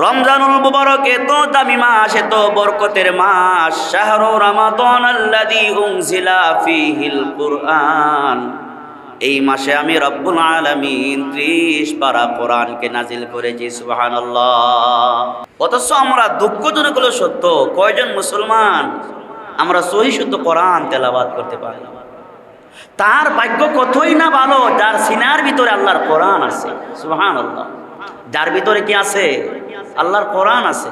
রমজানুল মুবারক এত দামি মাস এত বরকতের মাস। শাহরু রমাদান আল্লাযী উনজিলা ফীহিল কুরআন। এই মাসে আমি রব্বুল আলামিন 30 পারা কোরআনকে নাজিল করেছি, সুবহানাল্লাহ। অথচ আমরা দুঃখজনক হলো সত্য, কয়জন মুসলমান আমরা সহি শুদ্ধ কোরআন তেলাওয়াত করতে পারি? তার ভাগ্য কতই না ভালো, যার সিনার ভিতরে আল্লাহর কোরআন আছে সুহান আল্লাহ যার ভিতরে কি আছে? আল্লাহর কোরআন আছে।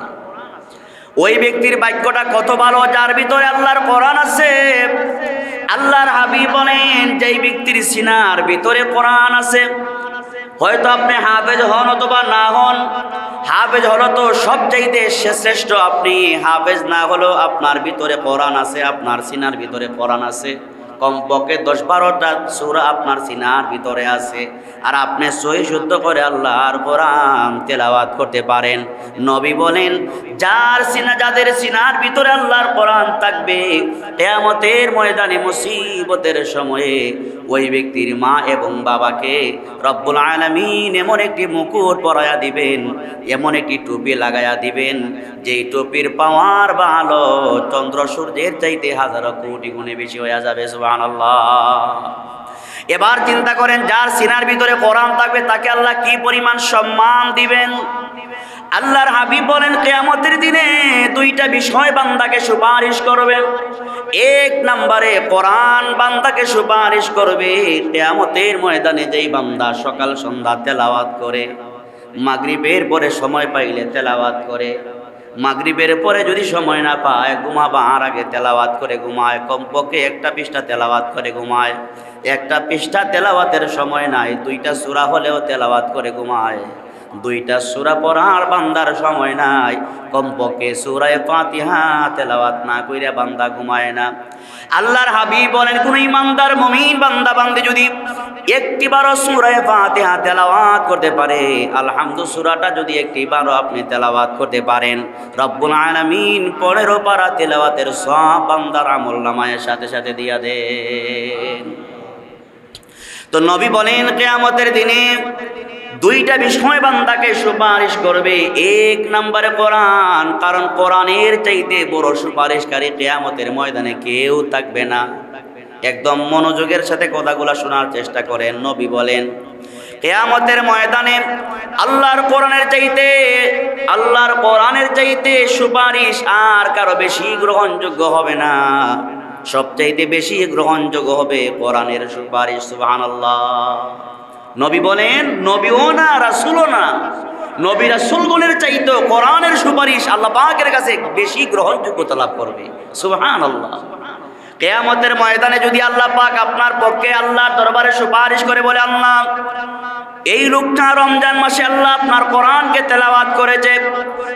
ওই ব্যক্তির বাক্যটা কত ভালো, যার ভিতরে আল্লাহর কোরআন আছে। আল্লাহর হাবিব বলেন, যেই ব্যক্তির সিনার ভিতরে কোরআন আছে, হয়তো আপনি হাফেজ হন অথবা না হন, হাফেজ হলো তো সব চাইতে শ্রেষ্ঠ, আপনি হাফেজ না হলেও আপনার ভিতরে কোরআন আছে, আপনার সিনার ভিতরে কোরআন আছে। কমপক্ষে দশ বারোটা সুরা আপনার সিনার ভিতরে আছে। আর আপনি সহি শুদ্ধ করে আল্লাহর কোরআন তেলাওয়াত করতে পারেন। নবী বলেন, যার সিনা যাদের সিনার ভিতরে আল্লাহর কোরআন থাকবে, কেয়ামতের ময়দানে মুসিবতের সময়ে ওই ব্যক্তির মা এবং বাবাকে রব্বুল আলামিন এমন একটি মুকুট পরায়া দিবেন, এমন একটি টুপি লাগায়া দিবেন, যেই টুপির পাওয়ার ভালো চন্দ্র সূর্যের চাইতে হাজারো কোটি গুণে বেশি হয়ে যাবে, সুবহানাল্লাহ। এবার চিন্তা করেন, যার সিনার ভিতরে কোরআন থাকবে, তাকে আল্লাহ কি পরিমাণ সম্মান দিবেন? আল্লাহর হাবিব বলেন, কেয়ামতের দিনে দুইটা বিষয় বান্দাকে সুপারিশ করবে। এক নম্বরে কোরআন বান্দাকে সুপারিশ করবে, কেয়ামতের ময়দানে যেই বান্দা সকাল সন্ধ্যা তেলাওয়াত করে, মাগরিবের পরে সময় পাইলে তেলাওয়াত করে, মাগরিবের পরে যদি সময় না পায়, ঘুমাবার আগে তেলাওয়াত করে ঘুমায়, কমপক্ষে একটা পৃষ্ঠা তেলাওয়াত করে ঘুমায়। একটা পৃষ্ঠা তেলাওয়াতের সময় নাই, দুইটা সূরা হলেও তেলাওয়াত করে ঘুমায়। দুইটা সূরা পড়ার বান্দার সময় নাই। কমপক্ষে সূরায়ে ফাতিহা তেলাওয়াত না কইরা বান্দা ঘুমায় না। আল্লাহর হাবিব বলেন, কোন ইমানদার, মুমিন বান্দা, বান্দে যদি একটি একটিবারও সূরায়ে ফাতিহা তেলাওয়াত করতে পারে, আলহামদু সূরাটা যদি একটিবারও আপনি তেলাওয়াত করতে পারেন। রব্বুল আলামিন পনেরো পারা তেলাওয়াতের সব বান্দার আমল নামায়ের সাথে সাথে দিয়া দেন। তো নবী বলেন, কেয়ামতের দিনে দুইটা বিষয় বান্দাকে সুপারিশ করবে। এক নম্বরে কোরআন, কারণ কোরআনের চাইতে বড় সুপারিশকারী কেয়ামতের ময়দানে কেউ থাকবে না। একদম মনোযোগের সাথে কথাগুলো শোনার চেষ্টা করেন, নবী বলেন, কেয়ামতের ময়দানে আল্লাহর কোরআনের চাইতে, আল্লাহর কোরআনের চাইতে সুপারিশ আর কারও বেশি গ্রহণযোগ্য হবে না। সবচাইতে বেশি গ্রহণযোগ্য হবে কোরআনের সুপারিশ, সুবহানাল্লাহ। নবী বলেন, নবীও না, রাসূলও না। নবী রাসূলগণের চাইতে কোরআনের সুপারিশ আল্লাহ পাকের কাছে বেশি গ্রহণযোগ্যতা লাভ করবে। সুহান আল্লাহ কেয়ামতের ময়দানে যদি আল্লাহ পাক আপনার পক্ষে আল্লাহর দরবারে সুপারিশ করে বলে, আল্লাহ, এই লোকটা রমজান মাসে আল্লাহ আপনার কোরআনকে তেলাওয়াত করেছে,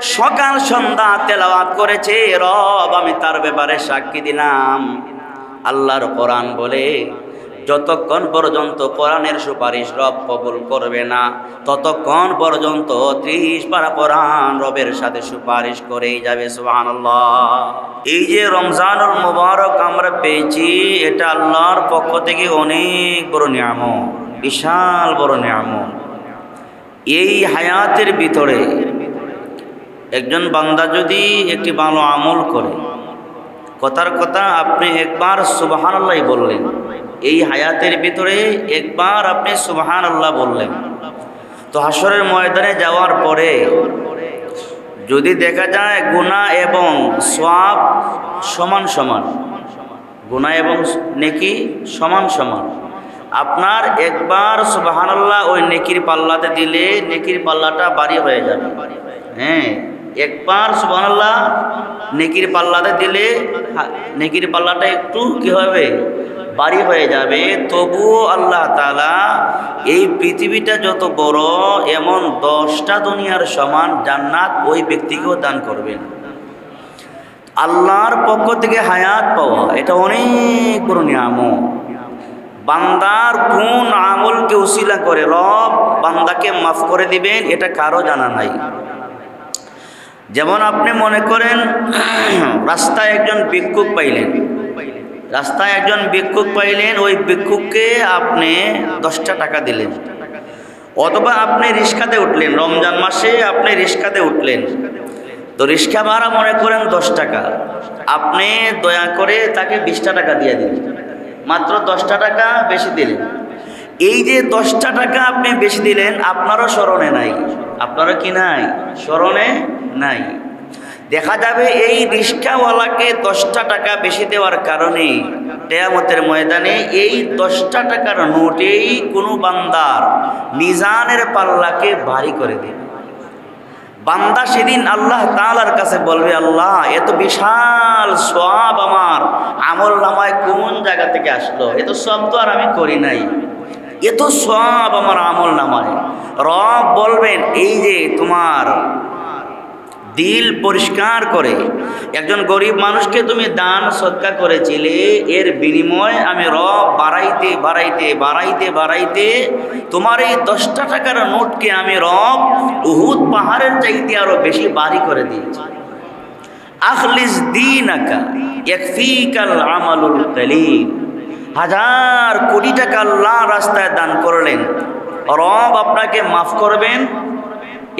সকাল সন্ধ্যা তেলাওয়াত করেছে, রব, আমি তার ব্যাপারে সাক্ষী দিলাম। আল্লাহর কোরআন বলে যতক্ষণ পর্যন্ত কোরআনের সুপারিশ রব কবুল করবে না, ততক্ষণ পর্যন্ত ত্রিশ পারা রবের সাথে সুপারিশ করেই যাবে, সুবহানাল্লাহ। এই যে রমজানুল মুবারক আমরা পেয়েছি, এটা আল্লাহর পক্ষ থেকে অনেক বড় নিয়ামত, বিশাল বড় নিয়ামত। এই হায়াতের ভিতরে একজন বান্দা যদি একটি ভালো আমল করে কথার কথা আপনি একবার সুবাহান আল্লাহ বললেন। এই হায়াতের ভিতরে একবার আপনি সুবাহান আল্লাহ বললেন। তো হাসরের ময়দানে যাওয়ার পরে যদি দেখা যায় গুণা এবং সোয়াব সমান সমান গুণা এবং নেকি সমান সমান, আপনার একবার সুবাহান আল্লাহ ওই নেকির পাল্লাতে দিলে নেকির পাল্লাটা বাড়ি হয়ে যাবে। হ্যাঁ। একবার সুবহানাল্লাহ নেকির পাল্লাতে দিলে নেকির পাল্লাটা একটু কি হবে? বাড়ি হয়ে যাবে। তবুও আল্লাহ তালা এই পৃথিবীটা যত বড়, এমন দশটা দুনিয়ার সমান জান্নাত ওই ব্যক্তিকেও দান করবেন। আল্লাহর পক্ষ থেকে হায়াত পাওয়া, এটা অনেক বড় নিয়ামত। বান্দার কোন আমলকে উশিলা করে, রব বান্দাকে মাফ করে দিবেন, এটা কারও জানা নাই। যেমন আপনি মনে করেন, রাস্তায় একজন ভিক্ষুক পাইলেন। রাস্তায় একজন ভিক্ষুক পাইলেন, ওই ভিক্ষুককে আপনি দশটা টাকা দিলেন। অথবা আপনি রিক্সাতে উঠলেন, রমজান মাসে আপনি রিক্সাতে উঠলেন। তো রিক্সা ভাড়া মনে করেন দশ টাকা। আপনি দয়া করে তাকে বিশটা টাকা দিয়ে দিলেন। মাত্র দশটা টাকা বেশি দিলেন। এই যে দশটা টাকা আপনি বেশি দিলেন, আপনারও স্মরণে নাই। আপনারও কি নাই? স্মরণে নাই। দেখা যাবে এই রিক্সাওয়ালাকে দশটা টাকা বেশি দেওয়ার কারণে টেয়ামতের ময়দানে এই দশটা টাকার নোটেই কোনো বান্দার মিজানের পাল্লাকে ভারী করে দেবে। বান্দা সেদিন আল্লাহ তালার কাছে বলবে, আল্লাহ, এত বিশাল সব আমার আমল নামায় কোন জায়গা থেকে আসলো? এত সব তো আর আমি করি নাই। এত সব আমার আমল নামায়। রব বলবেন, এই যে তোমার দিল পরিষ্কার করে, একজন গরিব মানুষকে তুমি দান সৎকা করেছিলে, এর বিনিময় আমি রব বাড়াইতে বাড়াইতে বাড়াইতে বাড়াইতে তোমার এই দশটা টাকার নোটকে আমি রব উহুদ পাহাড়ের চাইতে আরও বেশি বাড়ি করে দিয়েছি। আখলিস দিন আকা একফিকাল আমালুল কালিম। হাজার কোটি টাকা আল্লাহ রাস্তায় দান করলেন। রব আপনাকে মাফ করবেন,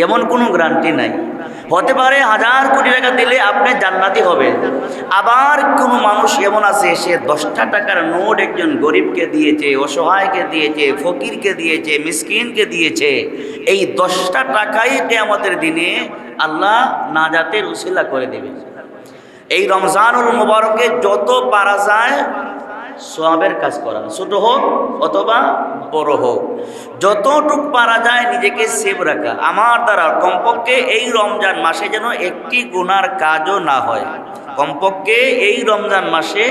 এমন কোনো গ্যারান্টি নাই। হতে পারে হাজার কোটি টাকা দিলে আপনি জান্নাতি হবেন। আবার কোনো মানুষ এমন আছে, সে দশটা টাকার নোট একজন গরিবকে দিয়েছে, অসহায়কে দিয়েছে, ফকিরকে দিয়েছে, মিসকিনকে দিয়েছে। এই দশটা টাকাই কেয়ামতের দিনে আল্লাহ না নাজাতের উসিলা করে দেবে। এই রমজানুল মুবারকে যত পারা যায় সবের কাজ করা ছোট হোক অথবা বড় হোক। যতটুক পারা যায় নিজেকে সেভ রাখা। আমার দ্বারা কমপক্ষে এই রমজান মাসে যেন একটি গুনার কাজও না হয়। কমপক্ষে এই রমজান মাসে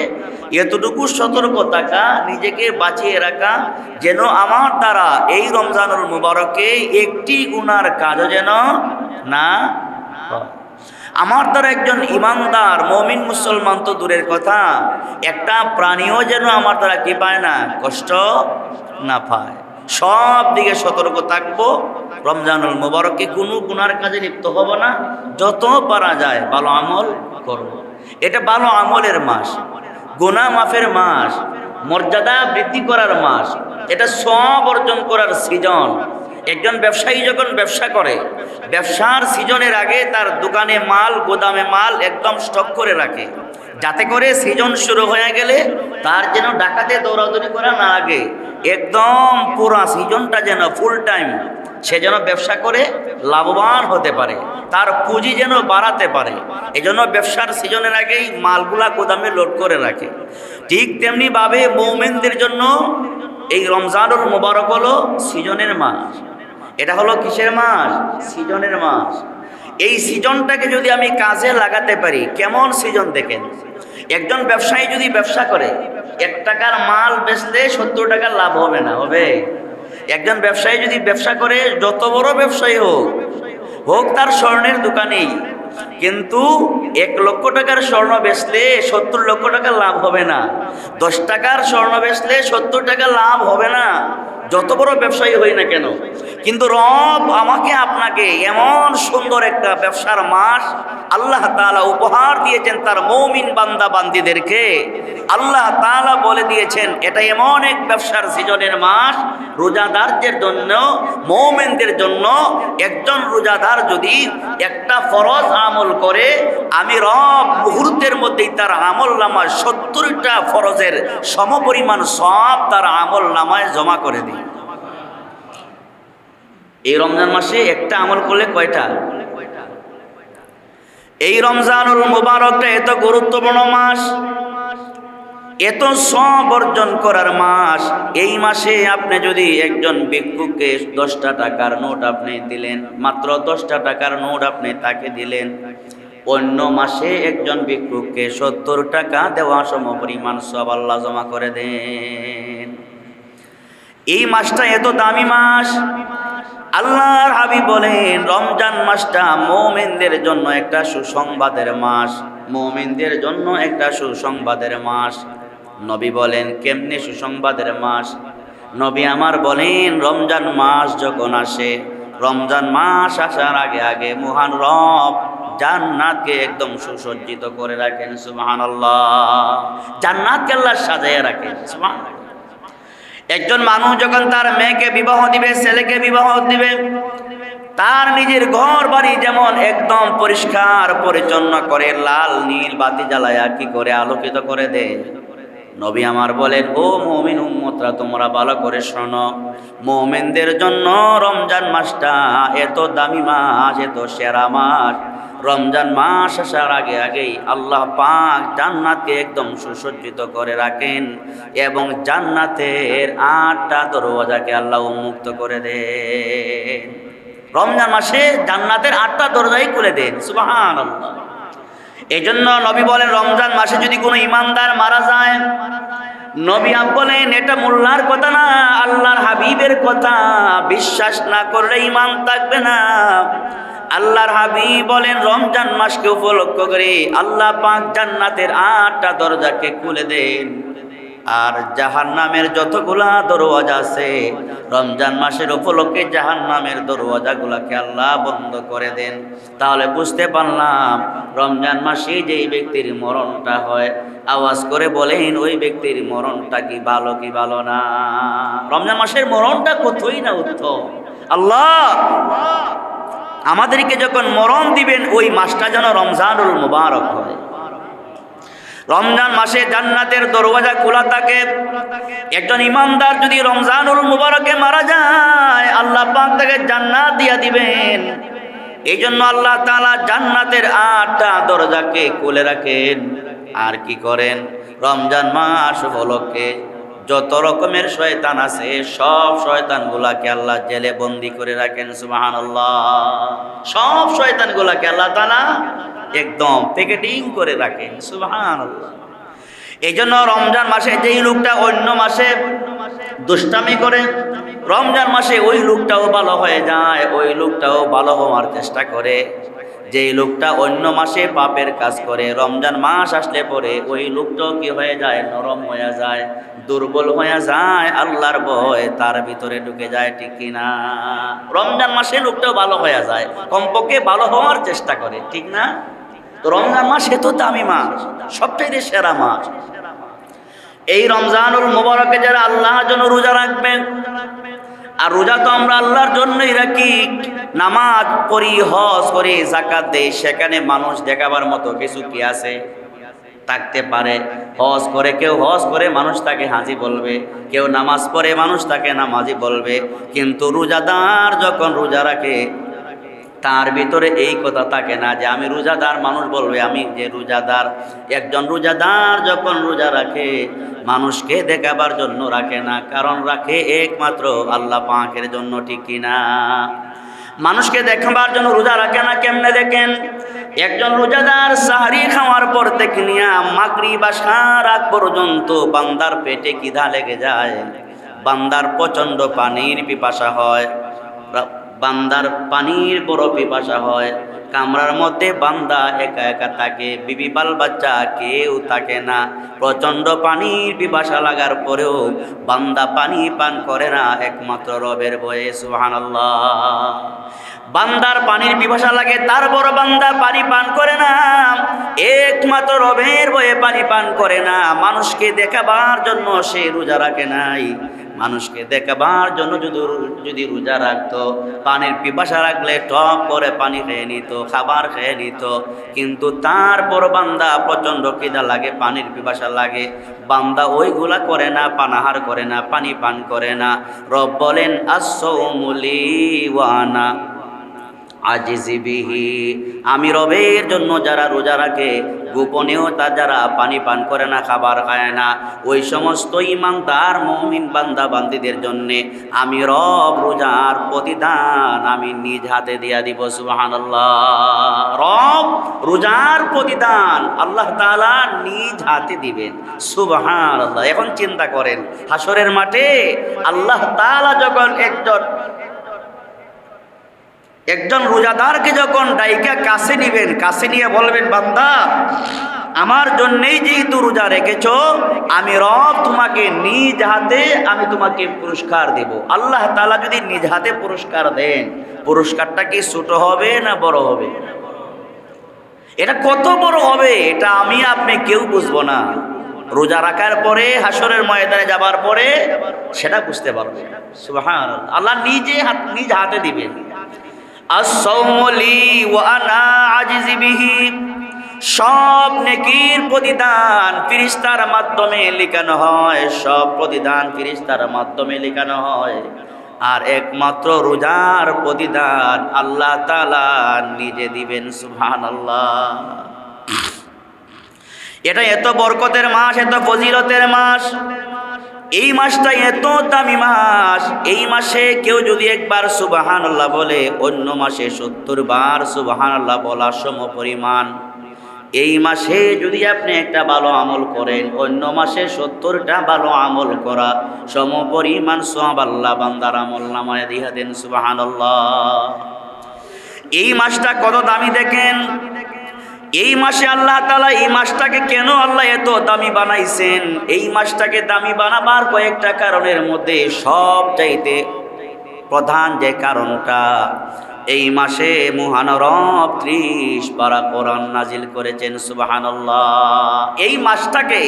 এতটুকু সতর্ক থাকা, নিজেকে বাঁচিয়ে রাখা, যেন আমার দ্বারা এই রমজানুল মুবারকে একটি গুনার কাজও যেন না হয়। আমার দ্বারা একজন ইমানদার, মমিন মুসলমান তো দূরের কথা। একটা প্রাণীও যেন আমার দ্বারা কি পায় না, কষ্ট না পায়। সব দিকে সতর্ক থাকব। রমজানুল মুবারকে কোনো গুনার কাজে লিপ্ত হব না। যত পারা যায় ভালো আমল করব। এটা ভালো আমলের মাস। গোনা মাফের মাস। মর্যাদা বৃদ্ধি করার মাস। এটা সব অর্জন করার সৃজন একজন ব্যবসায়ী যখন ব্যবসা করে, ব্যবসার সিজনের আগে তার দোকানে মাল, গোদামে মাল একদম স্টক করে রাখে। যাতে করে সিজন শুরু হয়ে গেলে তার যেন ডাকাতে দৌড়াদৌড়ি করা না লাগে একদম পুরা সিজনটা যেন ফুল টাইম সে যেন ব্যবসা করে লাভবান হতে পারে, তার পুঁজি যেন বাড়াতে পারে। এজন্য ব্যবসার সিজনের আগেই মালগুলা গোদামে লোড করে রাখে। ঠিক তেমনিভাবে মৌমেনদের জন্য এই রমজানুল মোবারক হলো সিজনের মাস। এটা হলো কিসের মাস? সিজনের মাস। এই সিজনটাকে যদি আমি কাজে লাগাতে পারি, কেমন সিজন দেখেন? একজন ব্যবসায়ী যদি ব্যবসা করে, এক টাকার মাল বেচলে সত্তর টাকার লাভ হবে না, হবে? একজন ব্যবসায়ী যদি ব্যবসা করে, যত বড় ব্যবসায়ী হোক হোক তার স্বর্ণের দোকানেই কিন্তু এক লক্ষ টাকার স্বর্ণ বেচলে সত্তর লক্ষ টাকা লাভ হবে না। দশ টাকার স্বর্ণ বেচলে সত্তর টাকা লাভ হবে না। যত বড় ব্যবসায়ী হই না কেন, কিন্তু রব আমাকে আপনাকে এমন সুন্দর একটা ব্যবসার মাস আল্লাহ তাআলা উপহার দিয়েছেন তার মৌমিন বান্দা বান্দিদেরকে। আল্লাহ তাআলা বলে দিয়েছেন, এটা এমন এক ব্যবসার সিজনের মাস, রোজাদারদের জন্য, মৌমেনদের জন্য একজন রোজাদার যদি একটা ফরজ আমল করে, আমি রব মুহূর্তের মধ্যেই তার আমল নামায় সত্তরটা ফরজের সমপরিমাণ সব তার আমল নামায় জমা করে দিই। এই রমজান মাসে একটা আমল করলে কয়টা? এই রমজানুল মুবারকটা এত গুরুত্বপূর্ণ মাস, এত সব অর্জন করার মাস। এই মাসে আপনি যদি একজন ভিক্ষুককে দশটা টাকার নোট আপনি দিলেন, মাত্র দশটা টাকার নোট আপনি তাকে দিলেন, অন্য মাসে একজন ভিক্ষুককে সত্তর টাকা দেওয়া সম পরিমাণ সব আল্লাহ জমা করে দেন। এই মাসটা এত দামি মাস আল্লাহর হাবি বলেন, রমজান মাসটা মোমেনদের জন্য একটা সুসংবাদের মাস। মুমিনদের জন্য একটা সুসংবাদের মাস। নবী বলেন, কেমনে সুসংবাদের মাস? নবী আমার বলেন, রমজান মাস যখন আসে, রমজান মাস আসার আগে আগে মহান রব জান্নাতকে একদম সুসজ্জিত করে রাখেন, সুবহানাল্লাহ। জান্নাতকে আল্লাহ সাজাইয়া রাখেন, সুবহানাল্লাহ। একজন মানুষ যখন তার মেয়েকে বিবাহ দিবে, ছেলেকে বিবাহ দিবে, তার নিজের ঘর বাড়ি যেমন একদম পরিষ্কার পরিচ্ছন্ন করে, লাল, নীল, বাতি জ্বালায়া কি করে আলোকিত করে দেয় নবী আমার বলেন, ও মমিন উম্মতরা, তোমরা ভালো করে শোনো। মোমেনদের জন্য রমজান মাসটা এত দামি মাস, এত সেরা মাস। রমজান মাস আসার আগে আগেই আল্লাহ পাক জান্নাতকে একদম সুসজ্জিত করে রাখেন এবং জান্নাতের আটটা দরওয়াজাকে আল্লাহ উন্মুক্ত করে দেন। রমজান মাসে জান্নাতের আটটা দরজাই খুলে দেন সুবাহান এই জন্য নবী বলেন, রমজান মাসে যদি কোনো ইমানদার মারা যায়, নবী আপ বলেন, এটা মোল্লার কথা না, আল্লাহর হাবিবের কথা। বিশ্বাস না করলে ইমান থাকবে না। আল্লাহর হাবিব বলেন, রমজান মাসকে উপলক্ষ করে আল্লাহ পাক জান্নাতের আটটা দরজাকে খুলে দেন। আর জাহান নামের যতগুলা দরওয়াজা আছে, রমজান মাসের উপলক্ষে জাহান নামের দরওয়াজাগুলাকে আল্লাহ বন্ধ করে দেন। তাহলে বুঝতে পারলাম, রমজান মাসে যেই ব্যক্তির মরণটা হয়, আওয়াজ করে বলেন, ওই ব্যক্তির মরণটা কি ভালো কি ভালো না? রমজান মাসের মরণটা কতই না উত্তম। আল্লাহ! আমাদেরকে যখন মরণ দিবেন, ওই মাসটা যেন রমজানুল মুবারক হয়। রমজান মাসে জান্নাতের দরওয়াজা খোলা থাকে। একজন ইমানদার যদি রমজানুল মুবারকে মারা যায়, আল্লাহ পাক তাকে জান্নাত দিয়া দিবেন। এই জন্য আল্লাহ তাআলা জান্নাতের আটটা দরজাকে খুলে রাখেন। আর কি করেন? রমজান মাস উপলক্ষে যত রকমের শয়তান আছে, সব শয়তানগুলাকে আল্লাহ জেলে বন্দি করে রাখেন, সুবহানাল্লাহ। সব শয়তানগুলাকে আল্লাহ তাআলা একদম প্যাকেটিং করে রাখেন সুবহান এই জন্য রমজান মাসে যেই লোকটা অন্য মাসে দুষ্টামি করে, রমজান মাসে ওই লোকটাও ভালো হয়ে যায়, ওই লোকটাও ভালো হওয়ার চেষ্টা করে। যেই লোকটা অন্য মাসে পাপের কাজ করে, রমজান মাস আসলে পরে ওই লোকটাও কি হয়ে যায়, নরম হয়ে যায় দুর্বল হয়ে যায়, আল্লাহর ভয় তার ভিতরে ঢুকে যায়, ঠিক কিনা? রমজান মাসে লোকটাও ভালো হয়ে যায়, কমপক্ষে ভালো হওয়ার চেষ্টা করে, ঠিক না? রমজান মাস এত দামি মাস সবচেয়ে সেরা মাস। এই রমজানুল মোবারকে যারা আল্লাহর জন্য রোজা রাখবেন, আর রোজা তো আমরা আল্লাহর জন্যই রাখি, নামাজ পড়ি হজ করি জাকাত দেই, সেখানে মানুষ দেখাবার মতো কিছু কি আছে? থাকতে পারে। হজ করে, কেউ হজ করে মানুষ তাকে হাজি বলবে, কেউ নামাজ পড়ে মানুষ তাকে নামাজি বলবে, কিন্তু রোজাদার যখন রোজা রাখে, তার ভিতরে এই কথা থাকে না যে আমি রোজাদার মানুষ বলবে, আমি যে রোজাদার, একজন রোজাদার যখন রোজা রাখে, মানুষকে দেখাবার জন্য রাখে না, কারণ রাখে একমাত্র আল্লাহ পাকের জন্য, ঠিক কিনা? মানুষকে দেখবার জন্য রোজা রাখে না কেমনে দেখেন? একজন রোজাদার সাহারি খাওয়ার পর থেকে নিয়ে মাগরি বা সারাত পর্যন্ত বান্দার পেটে কিধা লেগে যায়? বান্দার প্রচণ্ড পানির পিপাসা হয়। বান্দার পানির বড় পিপাসা হয়। কামরার মধ্যে বান্দা একা একা থাকে। বিবি বাল বাচ্চা কেউ থাকে না। প্রচণ্ড পানির পিপাসা লাগার পরেও বান্দা পানি পান করে না একমাত্র রবের বয়ে সুহানাল্লাহ বান্দার পানির পিপাসা লাগে তারপর বান্দা পানি পান করে না। একমাত্র রবের বয়ে পানি পান করে না। মানুষকে দেখাবার জন্য সে রোজা রাখে নাই। মানুষকে দেখাবার জন্য যদি যদি রোজা রাখতো, পানির পিপাসা রাখলে টপ করে পানি খেয়ে নিত, খাবার খেয়ে নিত। কিন্তু তারপর বান্দা প্রচণ্ড কিদা লাগে, পানির পিপাসা লাগে। বান্দা ওইগুলা করে না, পানাহার করে না, পানি পান করে না। রব বলেন আসৌমুলি ওয়ানা আজিজিবিহি আমি রবের জন্য যারা রোজা রাখে গোপনেও তা যারা পানি পান করে না, খাবার খায় না, ওই সমস্ত ইমানদার মমিন বান্দা বান্দিদের জন্যে আমি রব রোজার প্রতিদান আমি নিজ হাতে দিয়া দিব, সুবহানাল্লাহ। রব রোজার প্রতিদান আল্লাহ তালা নিজ হাতে দিবেন, সুবহানাল্লাহ। এখন চিন্তা করেন হাসরের মাঠে আল্লাহ তালা যখন একজন একজন রোজাদারকে যখন ডাইকা কাছে নিবেন, কাছে নিয়ে বলবেন, বান্দা, আমার জন্যেই যেহেতু রোজা রেখেছ, আমি রব তোমাকে নিজ হাতে, আমি তোমাকে পুরস্কার দেব। আল্লাহ তালা যদি নিজ হাতে পুরস্কার দেন, পুরস্কারটা কি ছোট হবে না বড় হবে? এটা কত বড় হবে, এটা আমি, আপনি কেউ বুঝব না। রোজা রাখার পরে হাসরের ময়দানে যাবার পরে, সেটা বুঝতে পারবে আল্লাহ নিজে হাত, নিজ হাতে দিবেন আসৌমলি ওয়ানা আজিজি বিহি সব নেকির প্রতিদান ফিরিস্তার মাধ্যমে লেখানো হয়। সব প্রতিদান ফিরিস্তার মাধ্যমে লেখানো হয়। আর একমাত্র রোজার প্রতিদান আল্লাহ তালা নিজে দিবেন সুহান আল্লাহ এটা এত বরকতের মাস, এত ফজিলতের মাস। এই মাসটা এত দামি মাস। এই মাসে কেউ যদি একবার সুবাহান আল্লাহ বলে, অন্য মাসে সত্তর বার সুবাহান আল্লাহ বলা সম পরিমাণ এই মাসে যদি আপনি একটা ভালো আমল করেন, অন্য মাসে সত্তরটা ভালো আমল করা সম পরিমাণ সোহাব আল্লাহ বান্দার আমল নামায় দিয়া দেন সুবাহান এই মাসটা কত দামি দেখেন? এই মাসে আল্লাহ তালা এই মাসটাকে কেন আল্লাহ এত দামি বানাইছেন? এই মাসটাকে দামি বানাবার কয়েকটা কারণের মধ্যে সব চাইতে প্রধান যে কারণটা, এই মাসে মহানরব ত্রিশ পারা কোরআন নাজিল করেছেন সুবাহান এই মাসটাকে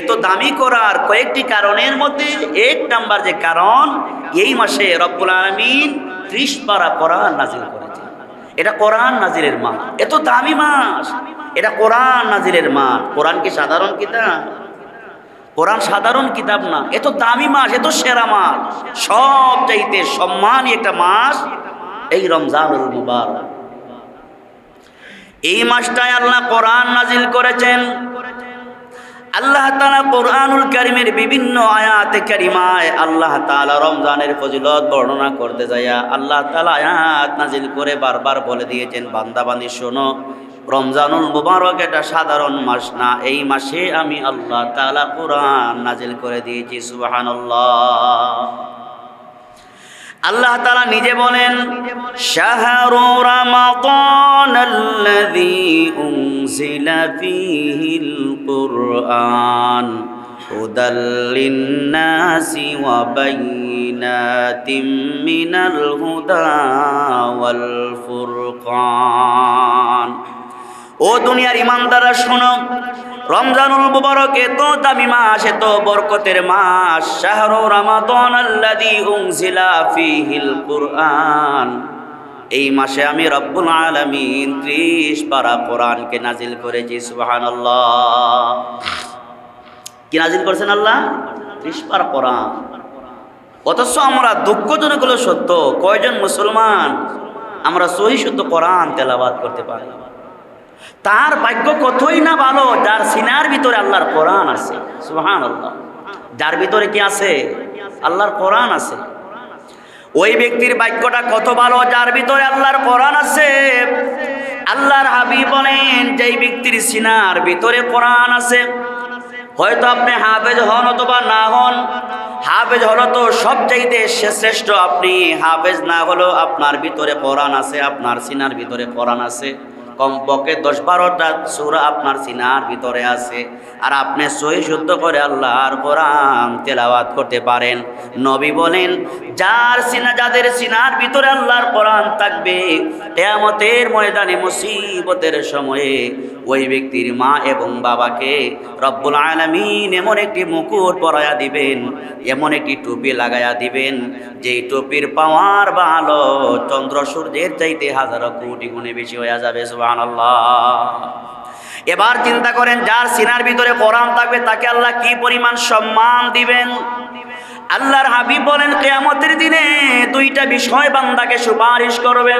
এত দামি করার কয়েকটি কারণের মধ্যে এক নাম্বার যে কারণ, এই মাসে রব্বুল আলমিন ত্রিশ পারা কোরআন নাজিল করেছেন। এটা কোরআন নাজিরের মা এত দামি মাস এটা কোরআন নাজিরের মা কোরআন কি সাধারণ কিতাব? কোরআন সাধারণ কিতাব না। এত দামি মাস, এত সেরা মাস। সব চাইতে সম্মানী একটা মাস এই রমজান এই মাসটায় আল্লাহ কোরআন নাজিল করেছেন। আল্লাহ তালা কোরআনুল কারিমের বিভিন্ন আয়াতে কারিমায় আল্লাহ তালা রমজানের ফজিলত বর্ণনা করতে যাইয়া আল্লাহ তালা আয়াত নাজিল করে বারবার বলে দিয়েছেন বান্দাবান্দি শোনো, রমজানুল মুবারক এটা সাধারণ মাস না, এই মাসে আমি আল্লাহ তালা কোরআন নাজিল করে দিয়েছি সুবাহান্লাহ আল্লাহ তালা নিজে বলেন, শাহরু রমাদান আল্লাযী উনজিলা ফীহিল কুরআন হুদাল লিন-নাসি ওয়া বাইনাতিম মিনাল হুদা ওয়াল ফুরকান। ও দুনিয়ার ইমানদাররা শোনো রমজানুল মুবারক এত দামি মাস এত বরকতের মাস। শাহরু রমাদান আল্লাযী উনজিলা ফীহিল কুরআন। এই মাসে আমি রব্বুল আলামিন 30 পারা কোরআনকে নাজিল করেছি, সুবহানাল্লাহ। কি নাজিল করেছেন আল্লাহ? 30 পারা কোরআন। অথচ আমরা দুঃখজনক হলো সত্য, কয়জন মুসলমান আমরা সহি শুদ্ধ কোরআন তেলাবাদ করতে পারি? তার ভাগ্য কতই না ভালো, যার সিনার ভিতরে আল্লাহর কোরআন আছে। সুহান আল্লাহ যার ভিতরে কি আছে? আল্লাহর কোরআন আছে। ওই ব্যক্তির ভাগ্যটা কত ভালো, যার ভিতরে আল্লাহর কোরআন আছে। আল্লাহর হাবিব বলেন, যেই ব্যক্তির সিনার ভিতরে কোরআন আছে, হয়তো আপনি হাফেজ হন অথবা না হন, হাফেজ হলো তো সব চাইতে শ্রেষ্ঠ আপনি, হাফেজ না হলেও আপনার ভিতরে কোরআন আছে, আপনার সিনার ভিতরে কোরআন আছে। কমপক্ষে দশ বারোটা সুরা আপনার সিনার ভিতরে আছে। আর আপনি সহি শুদ্ধ করে আল্লাহর কোরআন তেলাওয়াত করতে পারেন। নবী বলেন, যার সিনা, যাদের সিনার ভিতরে আল্লাহর কোরআন থাকবে, কেয়ামতের ময়দানে মুসিবতের সময়ে ওই ব্যক্তির মা এবং বাবাকে রব্বুল আলমিন এমন একটি মুকুট পরাইয়া দিবেন, এমন একটি টুপি লাগাইয়া দিবেন, যেই টুপির পাওয়ার ভালো চন্দ্র সূর্যের চাইতে হাজারো কোটি গুণে বেশি হয়ে যাবে, সুবহানাল্লাহ। এবার চিন্তা করেন, যার সিনার ভিতরে কোরআন থাকবে, তাকে আল্লাহ কি পরিমাণ সম্মান দিবেন? আল্লাহর হাবিব বলেন, কেয়ামতের দিনে দুইটা বিষয় বান্দাকে সুপারিশ করবে।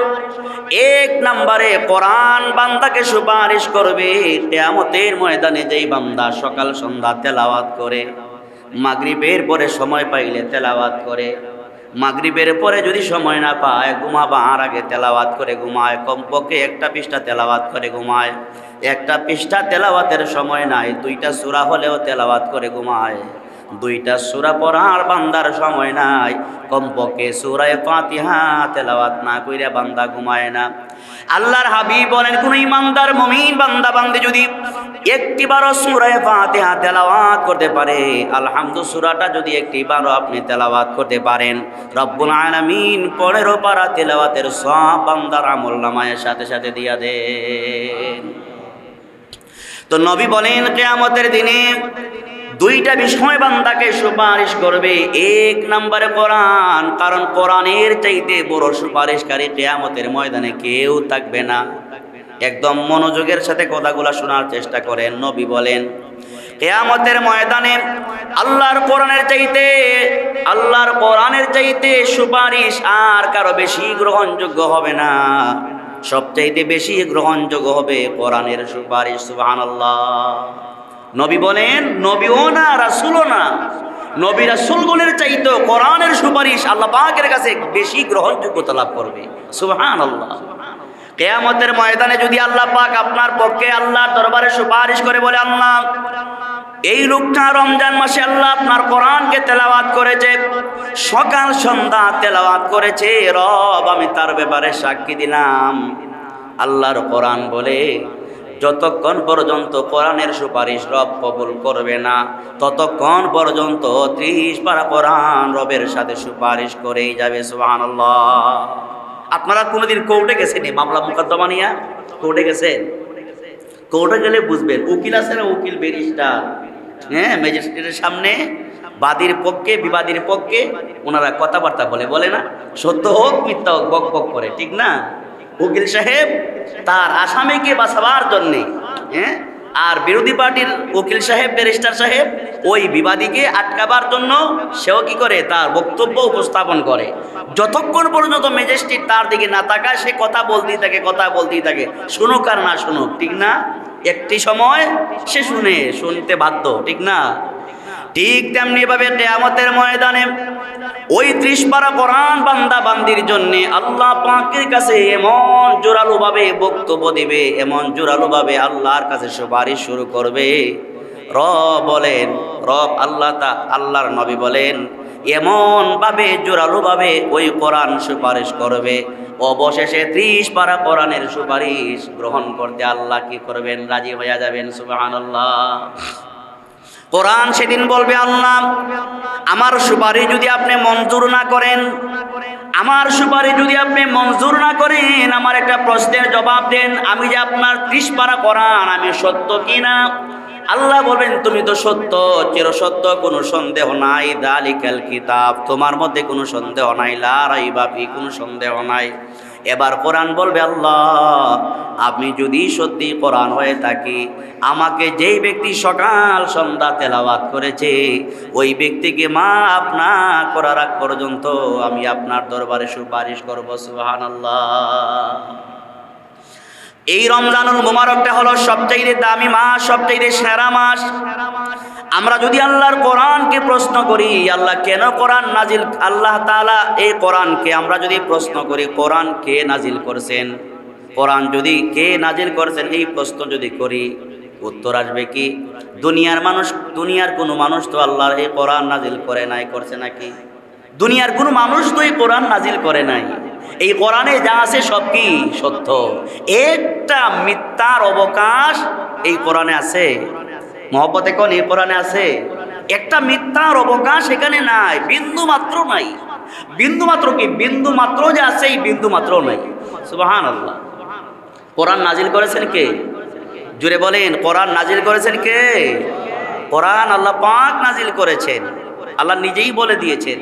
এক নম্বরে কোরআন বান্দাকে সুপারিশ করবে, কেয়ামতের ময়দানে যেই বান্দা সকাল, সন্ধ্যা তেলাওয়াত করে, মাগরিবের পরে সময় পাইলে তেলাওয়াত করে, মাগরিবের পরে যদি সময় না পায়, ঘুমাবার আগে তেলাওয়াত করে ঘুমায়, কমপক্ষে একটা পৃষ্ঠা তেলাওয়াত করে ঘুমায়। একটা পৃষ্ঠা তেলাওয়াতের সময় নাই, দুইটা সুরা হলেও তেলাওয়াত করে ঘুমায়। দুইটা সুরা পড়ার বান্দার সময় নাই। কমপক্ষে সুরায় ফাতিহা তেলাওয়াত না কইরা বান্দা ঘুমায় না। আল্লাহর হাবিব বলেন, কোন ইমানদার, মমিন বান্দা বান্দে যদি একটিবারও সুরায় ফাতিহা তেলাওয়াত করতে পারে, আলহামদু সুরাটা যদি একটিবারও আপনি তেলাওয়াত করতে পারেন। রব্বুল আলামিন পনেরো পারা তেলাওয়াতের সব বান্দার আমল নামায়ের সাথে সাথে দিয়া দেন। তো নবী বলেন, কেয়ামতের দিনে দুইটা বিষয় বান্দাকে সুপারিশ করবে। এক নম্বরে কোরআন, কারণ কোরআনের চাইতে বড় সুপারিশকারী কেয়ামতের ময়দানে কেউ থাকবে না। একদম মনোযোগের সাথে কথাগুলো শোনার চেষ্টা করেন, নবী বলেন, কেয়ামতের ময়দানে আল্লাহর কোরআনের চাইতে, আল্লাহর কোরআনের চাইতে সুপারিশ আর কারও বেশি গ্রহণযোগ্য হবে না। সবচাইতে বেশি গ্রহণযোগ্য হবে কোরআনের সুপারিশ, সুবহানাল্লাহ। নবী বলেন নবীও না রাসূলও না নবী রাসূলগুলোর চাইতে কোরআনের সুপারিশ আল্লাহ পাকের কাছে বেশি গ্রহণযোগ্যতা লাভ করবে। সুবহানাল্লাহ। কেয়ামতের ময়দানে যদি আল্লাহ পাক আপনার পক্ষে আল্লাহর দরবারে সুপারিশ করে বলে, আল্লাহ, এই লোকটা রমজান মাসে আল্লাহ আপনার কোরআনকে তেলাওয়াত করেছে, সকাল সন্ধ্যা তেলাওয়াত করেছে, রব, আমি তার ব্যাপারে সাক্ষী দিলাম। আল্লাহর কোরআন বলে যতক্ষণ পর্যন্ত কোরআনের সুপারিশ রব কবুল করবে না, ততক্ষণ পর্যন্ত ত্রিশ পারা কোরআন রবের সাথে সুপারিশ করেই যাবে, সুবহানাল্লাহ। আপনারা কোনোদিন কোর্টে গেছেন মামলা মোকদ্দমা নিয়ে? কোর্টে গেছেন? কোর্টে গেলে বুঝবেন, উকিল আছে না উকিল ব্যারিস্টার? হ্যাঁ ম্যাজিস্ট্রেটের সামনে, বাদীর পক্ষে, বিবাদীর পক্ষে, ওনারা কথাবার্তা বলে বলে না? সত্য হোক, মিথ্যা হোক, বক বক করে, ঠিক না? উকিল সাহেব, তার আসামিকে বাঁচাবার জন্যে হ্যাঁ? আর বিরোধী পার্টির উকিল সাহেব, ব্যারিস্টার সাহেব, ওই বিবাদীকে আটকাবার জন্য সেও কি করে তার বক্তব্য উপস্থাপন করে। যতক্ষণ পর্যন্ত ম্যাজিস্ট্রেট তার দিকে না তাকায়, সে কথা বলতেই থাকে, কথা বলতেই থাকে। শুনুক আর না শুনুক, ঠিক না? একটি সময় সে শুনে, শুনতে বাধ্য, ঠিক না? ঠিক তেমনি ভাবে কেয়ামতের ময়দানে ওই ত্রিশ পারা কোরআন বান্দা বান্দির জন্য আল্লাহ পাকের কাছে এমন জোরালো ভাবে বক্তব্য দিবে, এমন জোরালো ভাবে আল্লাহর কাছে সুপারিশ শুরু করবে। রব বলেন, রব আল্লাহ তা আল্লাহর নবী বলেন এমন ভাবে জোরালো ভাবে ওই কোরআন সুপারিশ করবে। অবশেষে ত্রিশ পারা কোরআনের সুপারিশ গ্রহণ করতে আল্লাহ কি করবেন? রাজি হয়ে যাবেন, সুবহানাল্লাহ। কোরআন সেদিন বলবে আল্লাহ, আমার সুপারিশ যদি আপনি মঞ্জুর না করেন, আমার সুপারিশ যদি আপনি মঞ্জুর না করেন, আমার একটা প্রশ্নের জবাব দেন, আমি যে আপনার ত্রিশ পারা কোরআন, আমি সত্য কি না? আল্লাহ বলবেন, তুমি তো সত্য, চিরসত্য, কোনো সন্দেহ নাই, দালিকাল কিতাব, তোমার মধ্যে কোনো সন্দেহ নাই লারাই বাপি কোনো সন্দেহ নাই। এবার কোরআন বলবে, আল্লাহ আপনি যদি সত্যি কোরআন হয়ে থাকি, আমাকে যেই ব্যক্তি সকাল সন্ধ্যা তেলাওয়াত করেছে, ওই ব্যক্তিকে মা না করার আগ পর্যন্ত আমি আপনার দরবারে সুপারিশ করব সুহান এই রমজানুল মুবারকটা হলো সবচাইতে দামি মাস, সবচাইতে সেরা মাস। আমরা যদি আল্লাহর কোরআনকে প্রশ্ন করি, আল্লাহ কেন কোরআন নাজিল, আল্লাহ তাআলা এই কোরআনকে আমরা যদি প্রশ্ন করি, কোরআন কে নাজিল করছেন? কোরআন যদি কে নাজিল করছেন? এই প্রশ্ন যদি করি, উত্তর আসবে কি? দুনিয়ার মানুষ, দুনিয়ার কোনো মানুষ তো আল্লাহর এই কোরআন নাজিল করে নাই, করছে নাকি? দুনিয়ার কোনো মানুষ তো এই কোরআন নাজিল করে নাই। এই কোরআনে যা আছে সব কি? সত্য। একটা মিথ্যার অবকাশ এই কোরআনে আছে। মহব্বতে কোন এই কোরআনে আছে। একটা মিথ্যার অবকাশ এখানে নাই, বিন্দু মাত্র নাই। বিন্দু মাত্র কি? বিন্দু মাত্র যে আছে, এই বিন্দু মাত্র নাই। সুবাহান আল্লাহ কোরআন নাজিল করেছেন কে? জুড়ে বলেন, কোরআন নাজিল করেছেন কে? কোরআন আল্লাহ পাক নাজিল করেছেন। আল্লাহ নিজেই বলে দিয়েছেন।